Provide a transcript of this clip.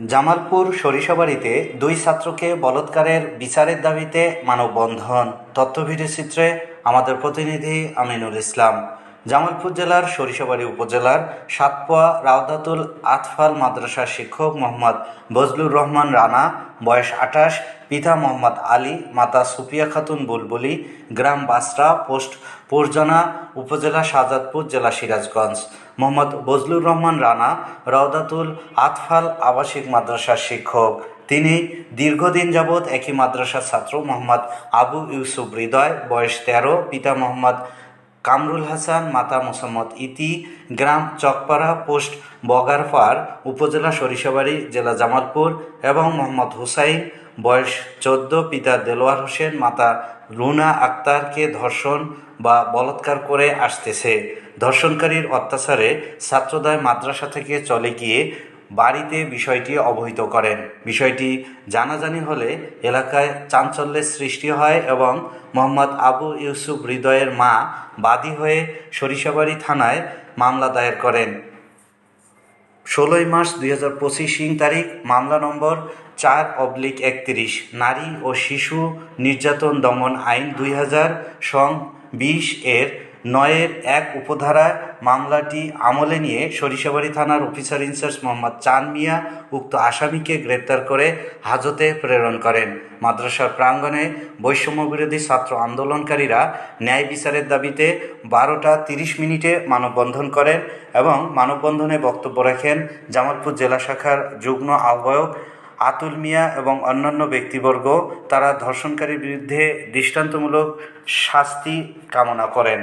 জামালপুর সরিষাবাড়িতে দুই ছাত্রকে বলৎকারের বিচারের দাবিতে মানববন্ধন। তথ্য ভিডিওচিত্রে আমাদের প্রতিনিধি আমিনুল ইসলাম। জামালপুর জেলার সরিষাবাড়ি উপজেলার সাতপোয়া রাউদাতুল আতফাল মাদ্রাসার শিক্ষক মোহাম্মদ বজলুর রহমান রানা, বয়স আঠাশ পিতা মোহাম্মদ আলী, মাতা সুফিয়া খাতুন বুলবুলি, গ্রাম বাসরা, পোস্ট পোরজনা, উপজেলা শাহজাদপুর, জেলা সিরাজগঞ্জ। মোহাম্মদ বজলুর রহমান রানা, রওদাতুল আতফাল আবাসিক মাদ্রাসার শিক্ষক। তিনি দীর্ঘদিন যাবৎ একই মাদ্রাসার ছাত্র, মোহাম্মদ আবু ইউসুফ হৃদয়, বয়স তেরো, পিতা মোহাম্মদ কামরুল হাসান, মাতা মোসাম্মদ ইতি, গ্রাম চকপাড়া, পোস্ট বগারপাড়, উপজেলা সরিষাবাড়ি, জেলা জামালপুর এবং মোহাম্মদ হুসাইন বয়স চোদ্দ, পিতা দেলোয়ার হোসেন, মাতা রুনা আক্তারকে ধর্ষণ বা বলাৎকার করে আসতেছে। ধর্ষণকারীর অত্যাচারে ছাত্রদয় মাদ্রাসা থেকে চলে গিয়ে বাড়িতে বিষয়টি অবহিত করেন। বিষয়টি জানাজানি হলে এলাকায় চাঞ্চল্যের সৃষ্টি হয় এবং মোহাম্মদ আবু ইউসুফ হৃদয়ের মা বাদী হয়ে সরিষাবাড়ি থানায় মামলা দায়ের করেন। ষোলোই মার্চ দুই হাজার পঁচিশ ইং তারিখ, মামলা নম্বর চার অবলিক একত্রিশ, নারী ও শিশু নির্যাতন দমন আইন দুই হাজার সং বিশ এর নয়ের এক উপধারায় মামলাটি আমলে নিয়ে সরিষাবাড়ি থানার অফিসার ইনচার্জ মোহাম্মদ চান মিয়া উক্ত আসামিকে গ্রেপ্তার করে হাজতে প্রেরণ করেন। মাদ্রাসার প্রাঙ্গণে বৈষম্য বিরোধী ছাত্র আন্দোলনকারীরা ন্যায় বিচারের দাবিতে বারোটা তিরিশ মিনিটে মানববন্ধন করেন এবং মানববন্ধনে বক্তব্য রাখেন জামালপুর জেলা শাখার যুগ্ম আহ্বায়ক আতুল মিয়া এবং অন্যান্য ব্যক্তিবর্গ। তারা ধর্ষণকারীর বিরুদ্ধে দৃষ্টান্তমূলক শাস্তি কামনা করেন।